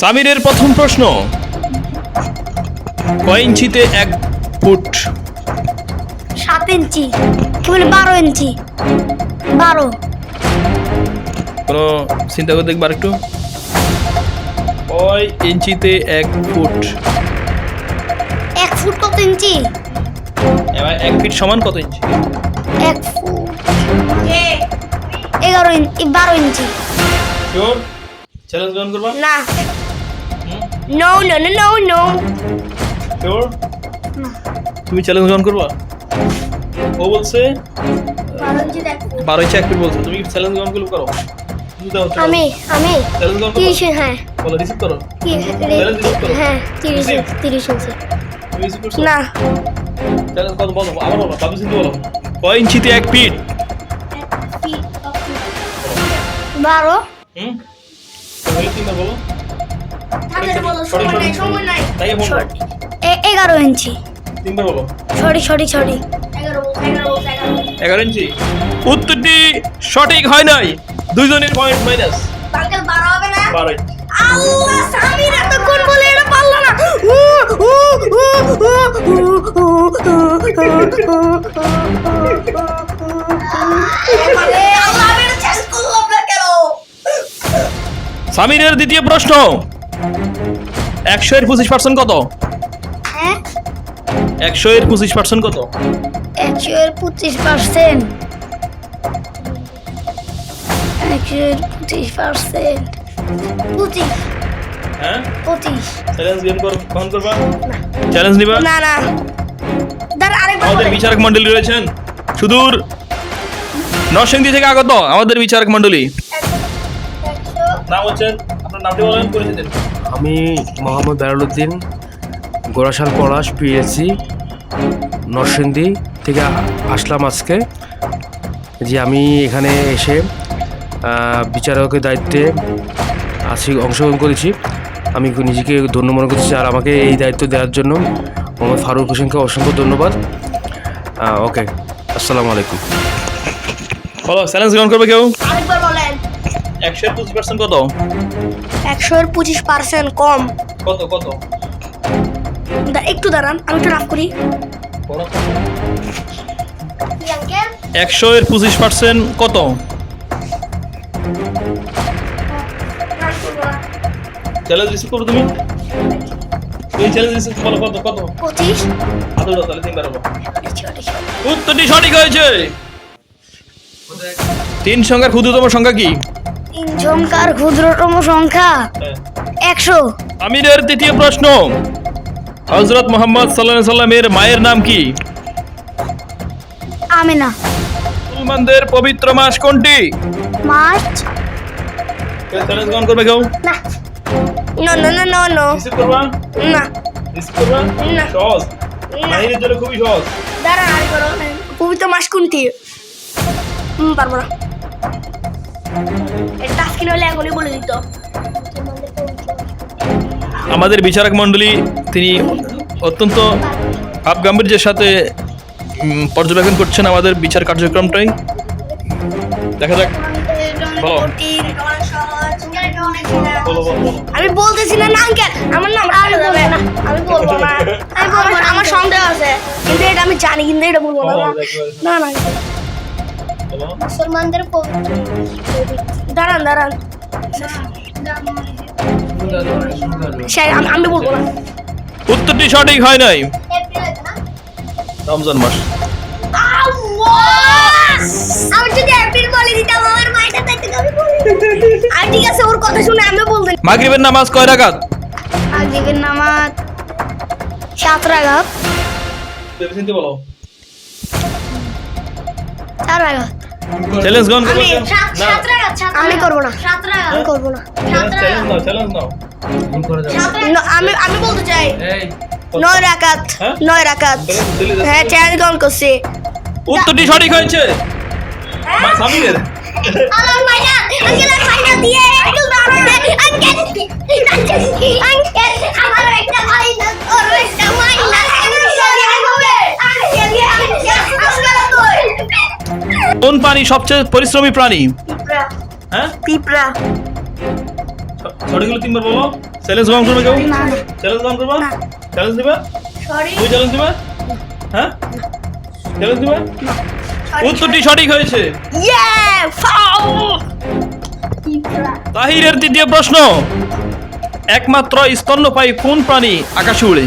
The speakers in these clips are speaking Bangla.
সামিরের প্রথম প্রশ্ন। কয় ইঞ্চিতে এক ফুট? সাত ইঞ্চি কি বলে বারো ইঞ্চি। বারো। কোনো চিন্তা করে দেখবার একটু? কয় ইঞ্চিতে এক ফুট? এক ফুট কত ইঞ্চি? এবার এক ফিট সমান কত ইঞ্চি? এক ফুট। এগারো ইঞ্চি বারো ইঞ্চি। চ্যালেঞ্জ গ্রহণ করবা? না। No no no no no sure তুমি চ্যালেঞ্জ গ্রহণ করবা? ও বলছে বারো ইঞ্চি দেখ। বারো ইঞ্চি এক ফিট বলছে। তুমি চ্যালেঞ্জ গ্রহণ করলে করো। আমি আমি। চ্যালেঞ্জ গ্রহণ করো। তিরিশ হ্যাঁ। বলো রিসিভ করো। হ্যাঁ তিরিশ? তিরিশ ইঞ্চি। না। চ্যালেঞ্জ কত বলো আবার বলো বাবু সিন্ধু বলো। কয় ইঞ্চিতে এক ফিট বারো। হুম? তিনবার বলো। এগারো ইঞ্চি সরি সরি সরি এগারো ইঞ্চি উত্তরটি সঠিক হয় নাই দুইজনের পয়েন্ট মাইনাস? সামিরের দ্বিতীয় প্রশ্ন একশো এর পঁচিশ পার্সেন্ট কত? হ্যাঁ? একশো এর পঁচিশ পার্সেন্ট কত? একশো এর পঁচিশ পার্সেন্ট একশো এর পঁচিশ পার্সেন্ট পঁচিশ। হ্যাঁ? পঁচিশ। চ্যালেঞ্জ গেম কর গ্রহণ করবা? চ্যালেঞ্জ নিবা? না না। দাঁড়া আরেকবার আমাদের। বিচারক মন্ডলী রয়েছেন। সুদূর নরসিংদী থেকে আগত আমাদের বিচারক মন্ডলী নাম হচ্ছেন আমি মোহাম্মদ বেরুলুদ্দিন গোড়াশাল পলাশ পিএসসি নরসিংদী থেকে আসলাম আজকে। যে আমি এখানে এসে বিচারকের দায়িত্বে আছি অংশগ্রহণ করেছি। আমি নিজেকে ধন্য মনে করছি আর আমাকে এই দায়িত্ব দেওয়ার জন্য মোহাম্মদ ফারুক হোসেনকে অসংখ্য ধন্যবাদ। ওকে আসসালামু আলাইকুম। বলো চ্যালেঞ্জ গ্রহণ করবে কেউ? আরেকবার বলেন। কত? একশো এর পঁচিশ পার্সেন্ট কম। কত কত? দা- একটু দাঁড়ান আমি একটু রাফ করি। একশো এর পঁচিশ পার্সেন্ট কত? চ্যালেঞ্জ রিসিভ করো তুমি? তুমি চ্যালেঞ্জ রিসিভ বলো কত কত? পঁচিশ। হাতে তাহলে তিনবার বলো উত্তরটি সঠিক হয়েছে। তিন সংখ্যার ক্ষুদ্রতম সংখ্যা কি? তিন সংখ্যার ক্ষুদ্রতম সংখ্যা একশো। আমিরের তৃতীয় প্রশ্ন হজরত মোহাম্মদ সাল্লাহ সাল্লামের মায়ের নাম কি? আমেনা। মুসলমানদের পবিত্র মাস কোনটি? মার্চ। চ্যালেঞ্জ গ্রহণ করবে কেউ? না। No no no no no receive করবা? না। রিসিভ করবা? না। সহজ। মাহিরের জন্য খুবই সহজ। আর করো পবিত্র মাস কোনটি? পারব না। এটা হলে এখনই বলে দিত। আমাদের বিচারক মণ্ডলী তিনি অত্যন্ত ভাব গাম্ভীর্যের সাথে পর্যবেক্ষণ করছেন আমাদের বিচার কার্যক্রমটাই। দেখা যাক। বলো। আমি বলতেছি না না আঙ্কেল আমার নাম আমি বলব না। আমি বলব না। আমি বলব না। আমার সন্দেহ আছে। কিন্তু এটা আমি জানি কিন্তু এটা বলব না। না না। মুসলমানদের দাঁড়ান দাঁড়ান। আমি আমি বলব না। উত্তরটি সঠিক হয় নাই। রমজান মাস। আমি যদি এপ্রিল বলে দিতাম আমার মাইটা তাই থেকে আমি বলে আর ঠিক আছে ওর কথা শুনে আমি বলতেন মাগরিবের নামাজ কয় রাকাত? আগের নামাজ সাত বলো। চার রাগাত চ্যালেঞ্জ গ্রহণ করবে। আমি করব না। আমি করব না। চ্যালেঞ্জ নাও চ্যালেঞ্জ নাও। আমি আমি বলতে চাই নয় রাকাত হ্যাঁ? নয় রাকাত। হ্যাঁ চ্যালেঞ্জ গ্রহণ করছি। উত্তরটি সঠিক হয়েছে। সামিরের আমার মাইনা আঙ্কেল আর মাইনা দিয়ে একটু দাঁড়ান। আঙ্কেল আঙ্কেল আমার একটা মাইনা ওর একটা মাইনা কোন প্রাণী সবচেয়ে পরিশ্রমী প্রাণী? হ্যাঁ? পিঁপড়া। সঠিক হলে তিনবার বলো। চ্যালেঞ্জ গ্রহণ করবে কেউ? না, না। চ্যালেঞ্জ গ্রহণ করবা? চ্যালেঞ্জ দিবা? তুমি চ্যালেঞ্জ দিবা? হ্যাঁ? চ্যালেঞ্জ দিবা? উত্তরটি সঠিক হয়েছে। তাহিরের তৃতীয় প্রশ্ন। একমাত্র স্তন্যপায়ী কোন প্রাণী আকাশে উড়ে?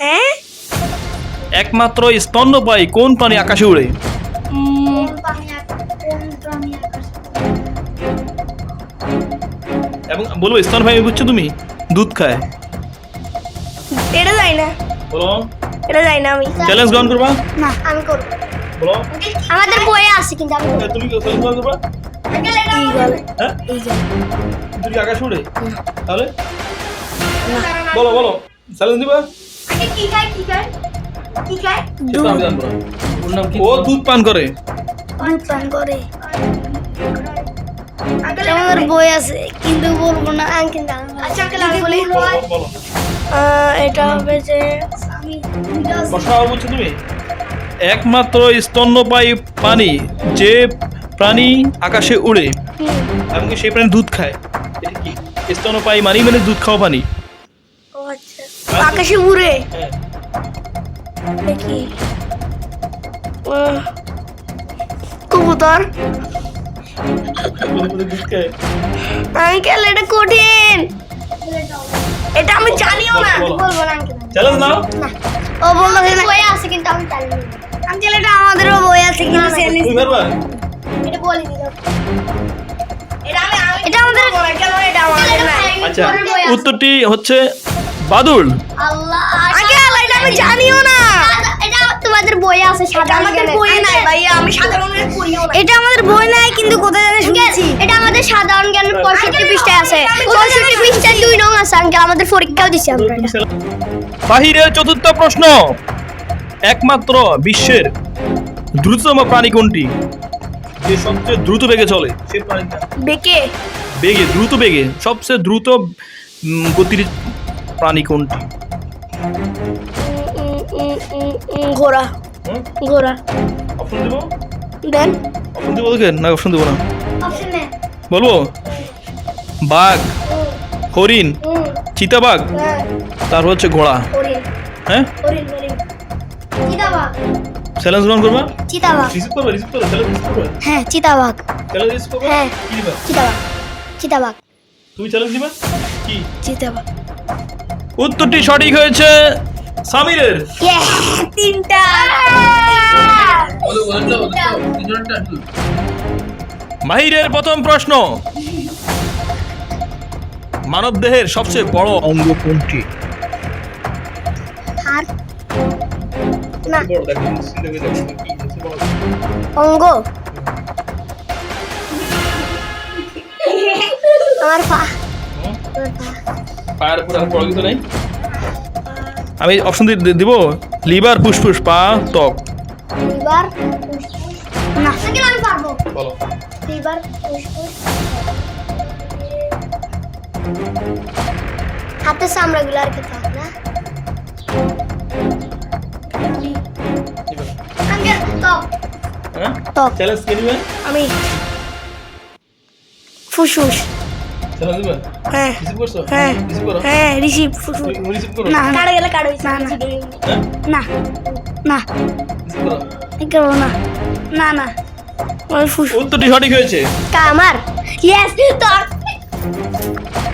হ্যাঁ? একমাত্র স্তন্যপায়ী কোন প্রাণী আকাশে উড়ে? বলব স্তন্যপায়ী বুঝছ তুমি? দুধ খায়। এটা যাই না। বলো। এটা যাই না আমি। চ্যালেঞ্জ গ্রহণ করবা? না। আমি করব। বলো। আমাদের বইয়ে আছে কিন্তু আমি এ, তুমি চ্যালেঞ্জ গ্রহণ করবা? ইগল হ্যাঁ? ইগল তুমি কি আকাশে উড়ে? তাহলে? বলো বলো। চ্যালেঞ্জ দিবা? কি খায় কি খায়? কি খায়। ওর নাম কি? ও দুধ পান করে। দুধ পান করে। আমাদের বই আছে কিন্তু বলব না। আঙ্কেল আচ্ছা আঙ্কেল আমি বলি? এটা হবে যে তুমি? একমাত্র স্তন্যপায়ী প্রাণী যে প্রাণী আকাশে উড়ে এমনকি সেই প্রাণী দুধ খায়। এটা স্তন্যপায়ী মানি মানে দুধ খাওয়া প্রাণী। আচ্ছা। আকাশে উড়ে? হ্যাঁ দেখি কবুতর? আঙ্কেল এটা কঠিন। এটা আমি জানিও না। বলব না আঙ্কেল চ্যালেঞ্জ নাও। ও বলল বই আছে কিন্তু আমি জানি না। আঙ্কেল এটা আমাদেরও বই আছে কিন্তু তুমি পারবা? এটা বলি দিলাম এটা আমি এটা আমাদের কেন এটা আমাদের না আচ্ছা উত্তরটি হচ্ছে বাদুল। আল্লাহ আঙ্কেল এটা আমি জানিও না। এটা তোমাদের বই আছে সাদা আমাদের বই নাই ভাইয়া আমি সাধারণ জ্ঞান পড়িও না এটা আমাদের বই নাই কিন্তু কোথায় জানি শুনছি? এটা আমাদের সাধারণ জ্ঞানের 65 পৃষ্ঠায় আছে। 65 পৃষ্ঠায় দুই নং আছে আঙ্কেল আমাদের পরীক্ষাও দিছে আমরা। বাহিরের চতুর্থ প্রশ্ন। একমাত্র বিশ্বের দ্রুততম প্রাণী কোনটি? যে সবচেয়ে দ্রুত বেগে চলে প্রাণীটা। বেকে। বেগে দ্রুত বেগে সবচেয়ে দ্রুত গতির প্রাণী কোনটি? ঘোড়া ঘোড়া অপশন দেবো? দেন। অপশন দেবো তোকে না অপশন দেবো না। অপশনে বলব? বাঘ হরিণ চিতাবাঘ তারপর হচ্ছে ঘোড়া হ্যাঁ? চ্যালেঞ্জ গ্রহণ করবা? চিতাবাঘ। রিসিভ করবে রিসিভ করবে চ্যালেঞ্জ রিসিভ করবে? হ্যাঁ চিতাবাঘ। চ্যালেঞ্জ রিসিভ করবে? হ্যাঁ। চিতাবাঘ। চিতাবাঘ। তুমি চ্যালেঞ্জ দিবা? কি? চিতাবাঘ। উত্তরটি সঠিক হয়েছে। সামিরের। তিনটা। মাহিরের প্রথম প্রশ্ন। মানব দেহের সবচেয়ে বড় অঙ্গ কোনটি? অঙ্গ। আমার পা। পায়ের উপর আর বড় কিছু নেই? আমি অপশন দিব? লিভার ফুসফুস পা ত্বক। লিভার না। আমি পারব। বলো। লিভার ফুসফুস হাতের চামড়াগুলো আর কি থাক না? হ্যাঁ? চ্যালেঞ্জ আমি। ফুসফুস। চ্যালেঞ্জ দিবে? হ্যাঁ হ্যাঁ হ্যাঁ রিসিভ না কাড়ে গেলে কাড়ে না না না না না না না উত্তরটি সঠিক হয়েছে। আমার? ইয়েস তোর।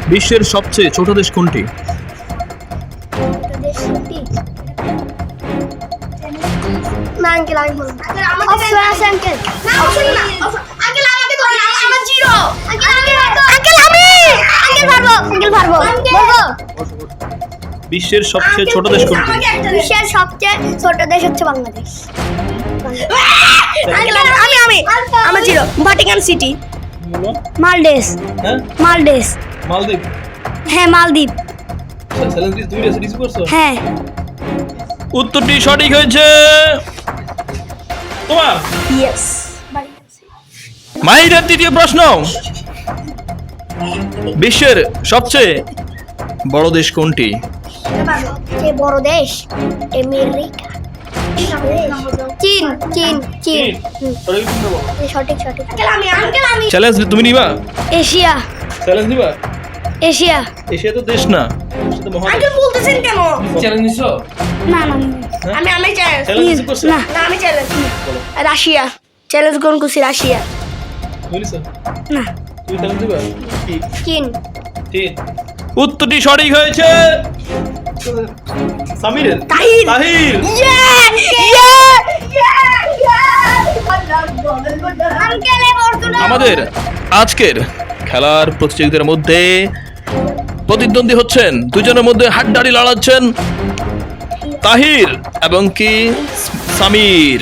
বিশ্বের সবচেয়ে ছোট দেশ কোনটি? আমাকে আঙ্কেল আমি আঙ্কেল আমি আঙ্কেল পারব আঙ্কেল পারব বলব বিশ্বের সবচেয়ে ছোট দেশ কোনটি? বিশ্বের সবচেয়ে ছোট দেশ হচ্ছে বাংলাদেশ। আমি আমি আমার জিরো। Vatican city মালদেশ। হ্যাঁ? মালদেশ। মালদ্বীপ? হ্যাঁ মালদ্বীপ। করছ? হ্যাঁ। উত্তরটি সঠিক হয়েছে। তোমার? ইয়েস মাহিরের তৃতীয় প্রশ্ন। বিশ্বের সবচেয়ে বড় দেশ কোনটি? বড় দেশ আমেরিকা। চীন চীন চীন। সঠিক সঠিক। আমি আঙ্কেল আমি। চ্যালেঞ্জ তুমি নিবা? এশিয়া। চ্যালেঞ্জ নিবা? এশিয়া। এশিয়া তো দেশ না। আঙ্কেল বলতেছেন কেন? চ্যালেঞ্জ নিছো? না না আমি আমি চ্যালেঞ্জ চ্যালেঞ্জ রিসিভ করছ? না। না আমি চ্যালেঞ্জ রাশিয়া। চ্যালেঞ্জ গ্রহণ করছি রাশিয়া। না। তিন। উত্তরটি সঠিক হয়েছে। তাহির। তাহির। আমাদের আজকের খেলার প্রতিযোগিতার মধ্যে প্রতিদ্বন্দ্বী হচ্ছেন দুজনের মধ্যে হাড্ডাড়ি লড়াচ্ছেন তাহির এবং কি সামির।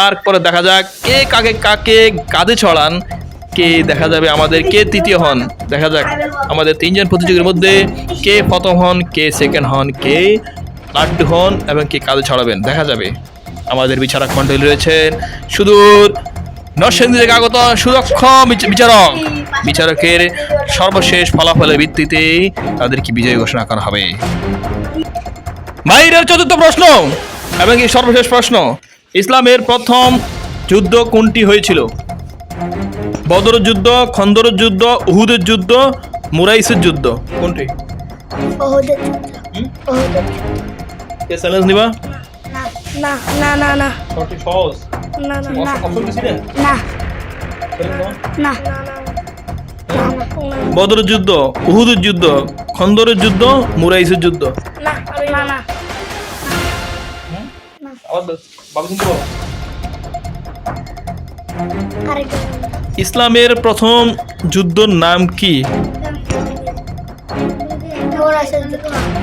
আর পরে দেখা যাক কে কাকে কাকে কাঁধে ছড়ান কে দেখা যাবে আমাদের? কে তৃতীয় হন? দেখা যাক। আমাদের তিনজন প্রতিযোগীর মধ্যে কে প্রথম হন, কে সেকেন্ড হন, কে লাড্ডু হন এবং কে কাঁধে ছড়াবেন? দেখা যাবে। আমাদের বিচারক মণ্ডলী রয়েছেন সুদূর নরসিংদী থেকে আগত সুদক্ষ বিচারক। বিচারকের সর্বশেষ ফলাফলের ভিত্তিতে তাদেরকে বিজয়ী ঘোষণা করা হবে? মাহিরের চতুর্থ প্রশ্ন এবং এই সর্বশেষ প্রশ্ন। ইসলামের প্রথম যুদ্ধ কোনটি হয়েছিল? বদর যুদ্ধ খন্দর যুদ্ধ উহুদের যুদ্ধ মুরাইসের যুদ্ধ। কোনটি? ওহদের হুম? কে চ্যালেঞ্জ নিবা? না না না না সঠিক সহজ? না না না। না না। challenge নাও। না। বদর যুদ্ধ উহুদের যুদ্ধ খন্দরের যুদ্ধ মুরাইসের যুদ্ধ। না না না। আবার বাবু শুনতে পাবো। আরেকটা ইসলামের প্রথম যুদ্ধর নাম কি?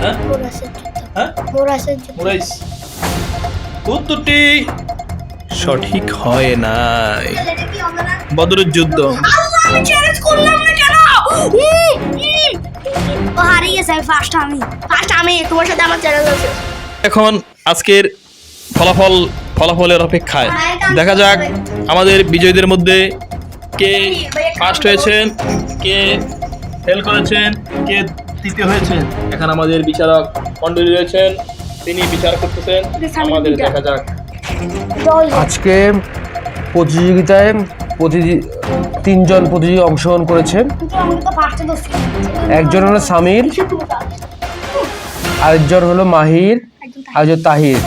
হ্যাঁ? হ্যাঁ? উত্তরটি সঠিক হয় নাই। বদরের যুদ্ধ। এখন আজকের ফলাফল ফলাফলের অপেক্ষায়। দেখা যাক আমাদের বিজয়ীদের মধ্যে কে ফার্স্ট হয়েছেন কে ফেল করেছেন কে তৃতীয় হয়েছেন। এখন আমাদের বিচারক মণ্ডলী রয়েছেন তিনি বিচার করতেছেন। আমাদের দেখা যাক। আজকে প্রতিযোগিতায় প্রতিযোগী তিনজন প্রতিযোগী অংশগ্রহণ করেছেন। একজন হলো সামির আরেকজন হলো মাহির আরেকজন তাহির।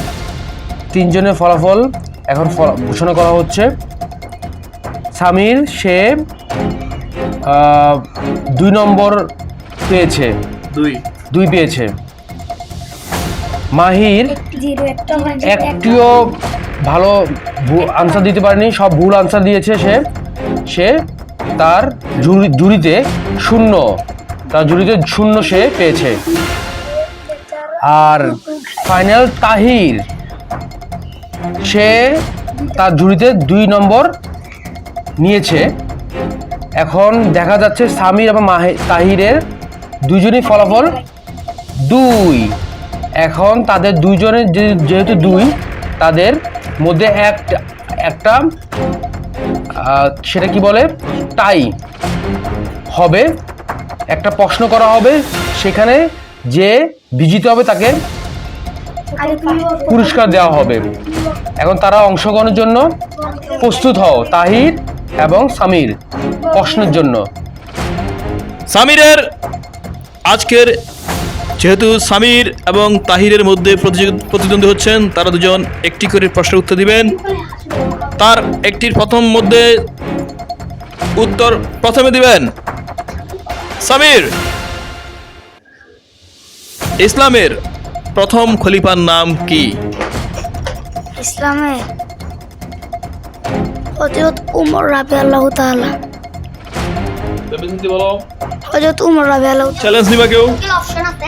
তিনজনের ফলাফল এখন ফলা- ঘোষণা করা হচ্ছে। সামির সে দুই নম্বর পেয়েছে। দুই। দুই পেয়েছে। মাহির একটিও ভালো আনসার দিতে পারেনি সব ভুল আনসার দিয়েছে সে। সে তার জুরিতে শূন্য তার জুরিতে শূন্য সে পেয়েছে। আর ফাইনাল তাহির সে তার জুরিতে দুই নম্বর নিয়েছে। এখন দেখা যাচ্ছে সামির এবং মাহি, তাহিরের দুজনই ফলাফল দুই। এখন তাদের দুইজনের যে- যেহেতু দুই, তাদের মধ্যে একটা একটা সেটা কি বলে? টাই হবে। একটা প্রশ্ন করা হবে সেখানে যে বিজিত হবে তাকে পুরস্কার দেওয়া হবে। এখন তারা অংশগ্রহণের জন্য প্রস্তুত হও। তাহির এবং সামির প্রশ্নের জন্য। সামিরের আজকের যেহেতু সামির এবং তাহিরের মধ্যে প্রতিদ্বন্দ্বী হচ্ছেন তারা দুজন একটি করে প্রশ্নের উত্তর দিবেন। তার একটির প্রথম মধ্যে উত্তর প্রথমে দিবেন সামির ইসলামের প্রথম খলিফার নাম কি? ইসলামে হজরত উমর রাবি আল্লাহ তাআলা বলো। হজরত উমর রাবি আল্লাহ চ্যালেঞ্জ নিবা কেউ? অপশন আছে?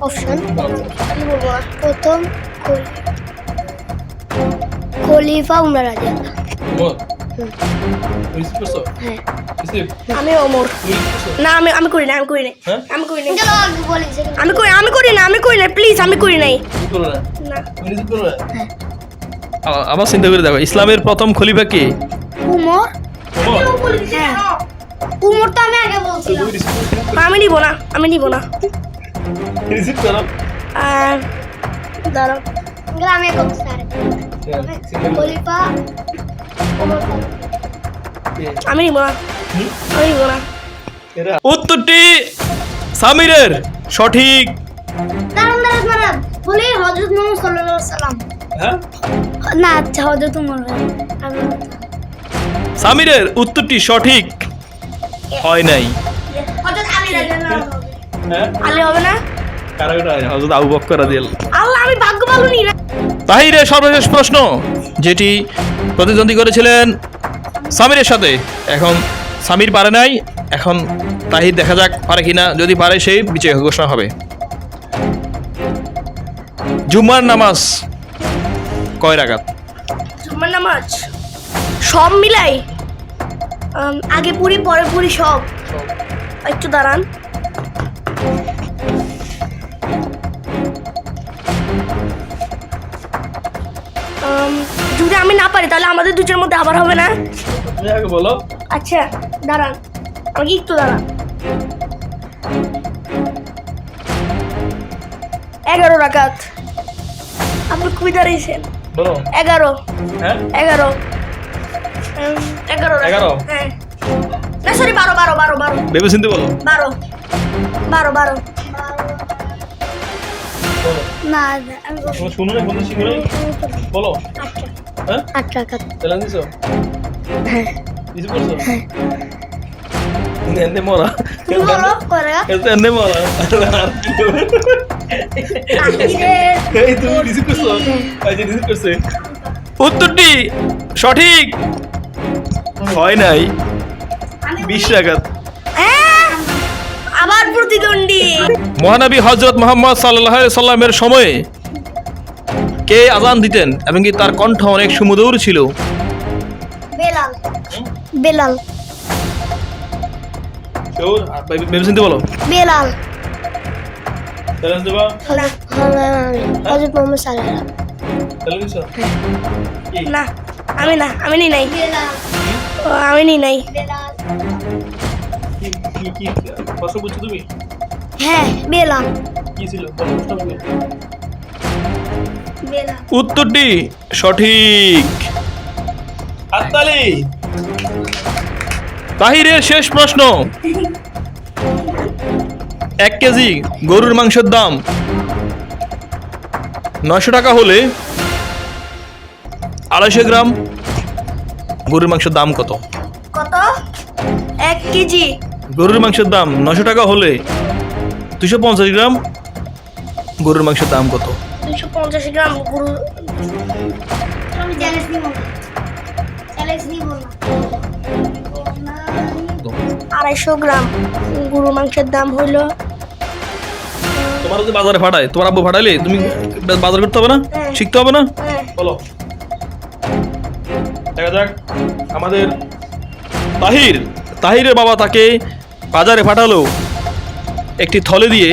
অপশন প্রথম খলিফা উমর রাজি হ্যাঁ। আমি ওমর না আমি আমি করি না আমি করি নাই। হ্যাঁ? আমি করি নাই। আমি করি আমি করি না আমি করি না প্লিজ আমি করি নাই। না। আ- আবার চিন্তা করে দেখো ইসলামের প্রথম খলিফা কে? উমর। উমর। তো আমি আগে বলছিলাম। আমি নিব না আমি নিব না। আর দাঁড়াও। আমি এখন স্যার খলিফা উমর আমি নিব না। আমি নিব না। উত্তরটি সামিরের। সঠিক। দাঁড়ান দাঁড়ান দাঁড়ান বলি হজরত মোহাম্মদ সাল্লাল্লাহু আলাইহি সাল্লাম হ্যাঁ? না আচ্ছা হজরত উমর আমি সামিরের উত্তরটি সঠিক হয় নাই। হজরত আলী রাদিয়াল্লাহু হ্যাঁ? আলে হবে হযরত না তাহিরের সর্বশেষ প্রশ্ন যেটি প্রতিদ্বন্দ্বী করেছিলেন সামিরের সাথে। এখন সামির পারে নাই এখন তাহির দেখা যাক পারে কিনা। যদি পারে সেই বিজয় ঘোষণা হবে। জুম্মার নামাজ কয় রাকাত? জুম্মার নামাজ? সব মিলাই? আগে পুরি পরে পুরি সব। একটু দাঁড়ান। যদি আমি না পারি তাহলে আমাদের দুজনের মধ্যে আবার হবে না? বলো। আচ্ছা দাঁড়ান। আমাকে একটু দাঁড়ান। এগারো রাকাত। আপনি খুবই দাঁড়িয়েছেন বলো। এগারো। হ্যাঁ? এগারো। এগারো। এগারো? হ্যাঁ। না সরি বারো বারো বারো বারো। ভেবে চিনতে বলো। বারো। বারো বারো। না আমি শুনো না নাই? বলো। আচ্ছা হ্যাঁ চ্যালেঞ্জ দিছো? হ্যাঁ। এনে মরা। এনে মরা। আর কি উত্তরটি সঠিক। হয় নাই। বিশ হ্যাঁ? আবার প্রতিদ্বন্দ্বী। মহানবী হজরত মোহাম্মদ সাল্লাহ সাল্লামের সময়ে কে আজান দিতেন এবং কি তার কণ্ঠ অনেক সুমধুর ছিল? বেলাল। বেলাল। বলো। বেলাল। চ্যালেঞ্জ দেবা? হজরত মোহাম্মদ সাল্লাল্লাহু চ্যালেঞ্জ দিছো? না আমি না আমি নি নাই। ও, আমি নি নাই। কি কি বুঝছ তুমি? হ্যাঁ কি ছিল? বলো কি? বেলাল। উত্তরটি সঠিক। হাততালি! তাহিরের শেষ প্রশ্ন। এক কেজি গরুর মাংসের দাম নয়শো টাকা হলে আড়াইশো গ্রাম। গরুর মাংসের দাম কত? কত? এক কেজি। গরুর মাংসের দাম নশো টাকা হলে দুশো পঞ্চাশ গ্রাম। গরুর মাংসের দাম কত? দুশো পঞ্চাশ গ্রাম গরু। আড়াইশো গ্রাম। গরুর মাংসের দাম হইল তোমার যদি বাজারে ফাটায়, তোমার আব্বু ফাটাইলে তুমি বাজার করতে হবে না। শিখতে হবে না? বলো। দেখা যাক, আমাদের তাহির। তাহিরের বাবা তাকে বাজারে পাঠালো একটি থলে দিয়ে,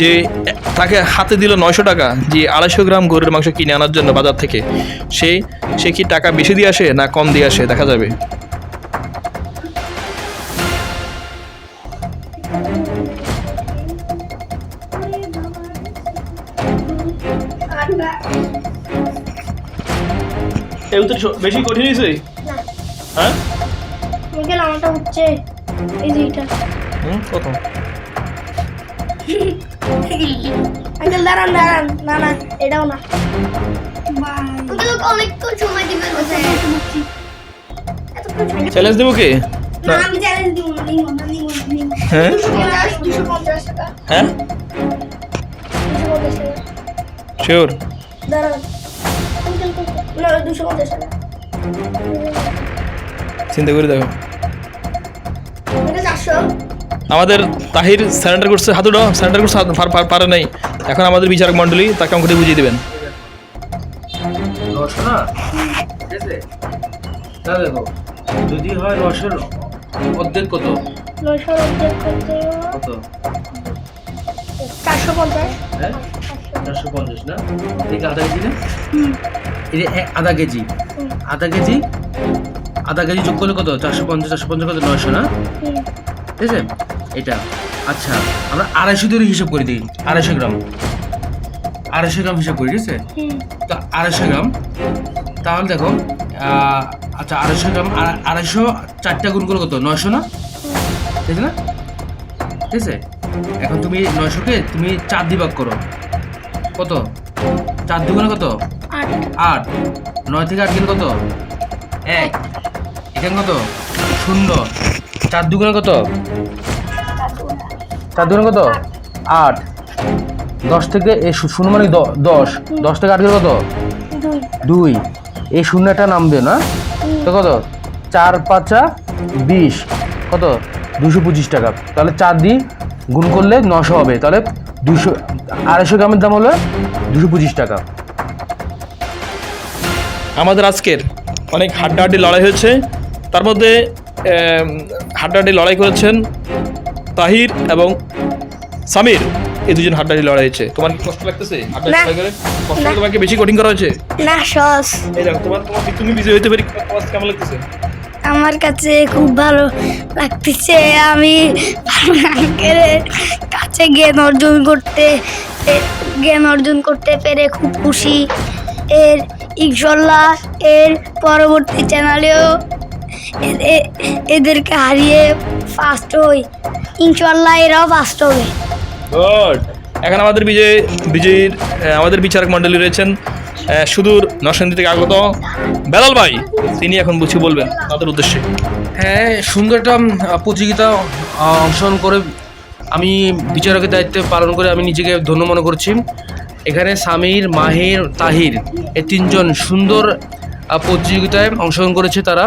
যে তাকে হাতে দিল নয়শো টাকা, যে আড়াইশো গ্রাম গরুর মাংস কিনে আনার জন্য বাজার থেকে। সে সে কি টাকা বেশি দিয়ে আসে না কম দিয়ে আসে, দেখা যাবে। স- বেশি কঠিন হয়েছে হ্যাঁ? আঙ্কেল আমারটা হচ্ছে এই যে এটা হুম কত? আঙ্কেল দাঁড়ান দাঁড়ান। না না এটাও না। আঙ্কেল ওকে অনেকক্ষণ সময় দিবেন চ্যালেঞ্জ দেবো কে? না আমি চ্যালেঞ্জ দিব না হ্যাঁ? দুশো পঞ্চাশ টাকা। হ্যাঁ? শিওর দাঁড়ান? না দুশো পঞ্চাশ টাকা। চিন্তা করে দেখো। আমাদের তাহির স্যারেন্ডার করছে হাতুড়ো স্যারেন্ডার করছে পার- পার- পারে নাই। এখন আমাদের বিচারক মণ্ডলী তাকে অঙ্কটি বুঝিয়ে দেবেন। নশো ঠিক আছে। তা দেখো যদি হয় নশোর অর্ধেক কত? নয়শো অর্ধেক কত? কত? চারশো পঞ্চাশ। হ্যাঁ? চারশো পঞ্চাশ না? ঠিক আধা কেজি না? এটা আধা কেজি। আধা কেজি? আধা কেজি যোগ করলে কত? চারশো পঞ্চাশ চারশো পঞ্চাশ কত? নয়শো না? ঠিক আছে? এটা। আচ্ছা আমরা আড়াইশো ধরে হিসাব করে দিই। আড়াইশো গ্রাম। আড়াইশো গ্রাম হিসাব করি ঠিক আছে। তো আড়াইশো গ্রাম। তাহলে দেখো আচ্ছা আড়াইশো গ্রাম আড়াইশো চারটা গুণ করে কত? নয়শো না? ঠিক আছে? না ঠিক আছে? এখন তুমি নয়শোকে তুমি চার দিয়ে ভাগ করো। কত? চার দুগুণে কত? আট। নয় থেকে আট গেলে কত? এক। এখানে কত? শূন্য। চার দুগুণে কত? চার দুগুণে কত? আট। দশ থেকে এই শু- শূন্য মানে দশ। দশ থেকে আট গেলে কত? দুই। দুই। এই শূন্যটা নামবে না? তো কত? চার পাঁচা বিশ। কত? দুশো পঁচিশ টাকা। তাহলে চার দিয়ে গুণ করলে নশো হবে। তাহলে দুশো আড়াইশো গ্রামের দাম হলো দুশো পঁচিশ টাকা। আমাদের আজকের অনেক হাড্ডাহাড্ডি লড়াই হয়েছে। তার মধ্যে হাড্ডাহাড্ডি লড়াই করেছেন তাহির এবং সামির। এই দুজন হাড্ডাহাড্ডি লড়াই হয়েছে। তোমার কি কষ্ট লাগতেছে হাড্ডাহাড্ডি করে? কষ্ট তোমাকে বেশি কঠিন করা হয়েছে? না সস। এই দেখো তোমার তোমার তুমি বিজয় হইতে পারি তোমার কেমন লাগতেছে? আমার কাছে খুব ভালো লাগতেছে। আমি কাছে জ্ঞান অর্জন করতে জ্ঞান অর্জন করতে পেরে খুব খুশি। এর ইনশাল্লাহ এর পরবর্তী চ্যানেলেও এদেরকে হারিয়ে ফার্স্ট হই। ইনশাল্লাহ এরাও ফার্স্ট হবে। এখন আমাদের বিজয় বিজয়ীর আমাদের বিচারক মণ্ডলী রয়েছেন সুদূর নরসিংদী থেকে আগত বেলাল ভাই, তিনি এখন বুঝি বলবেন তাদের উদ্দেশ্যে। হ্যাঁ সুন্দর একটা প্রতিযোগিতা অংশগ্রহণ করে আমি বিচারকের দায়িত্ব পালন করে আমি নিজেকে ধন্য মনে করছি। এখানে সামির, মাহির, তাহির এই তিনজন সুন্দর প্রতিযোগিতায় অংশগ্রহণ করেছে তারা।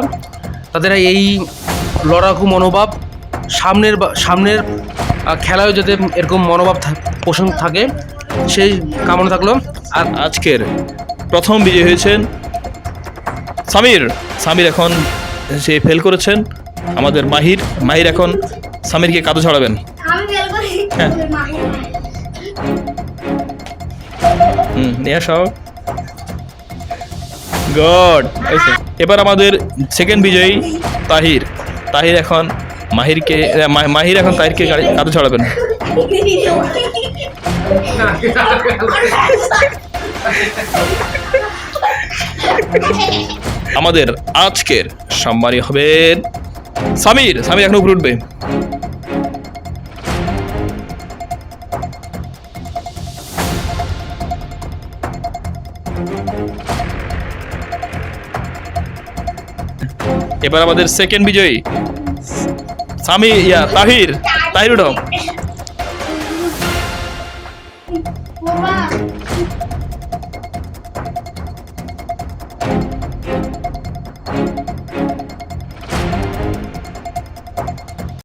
তাদের এই লড়াকু মনোভাব সামনের সামনের খেলায় যাতে এরকম মনোভাব পোষণ থাকে। সেই কামনা থাকল। আর আজকের প্রথম বিজয়ী হয়েছেন সামির। সামির এখন সে ফেল করেছেন। আমাদের মাহির। মাহির এখন সামিরকে কাদু ছড়াবেন। হ্যাঁ। হুম নিয়ে আসো। গড এবার আমাদের সেকেন্ড বিজয়ী তাহির। তাহির এখন মাহিরকে মাহির এখন তাহিরকে গাড়ি- কাদু ছড়াবেন। আমাদের আজকের সম্মানী হবেন সামির সামির, এখন উপরে উঠবে। এবার আমাদের সেকেন্ড বিজয়ী, সামি, ইয়া, তাহির তাহির উঠো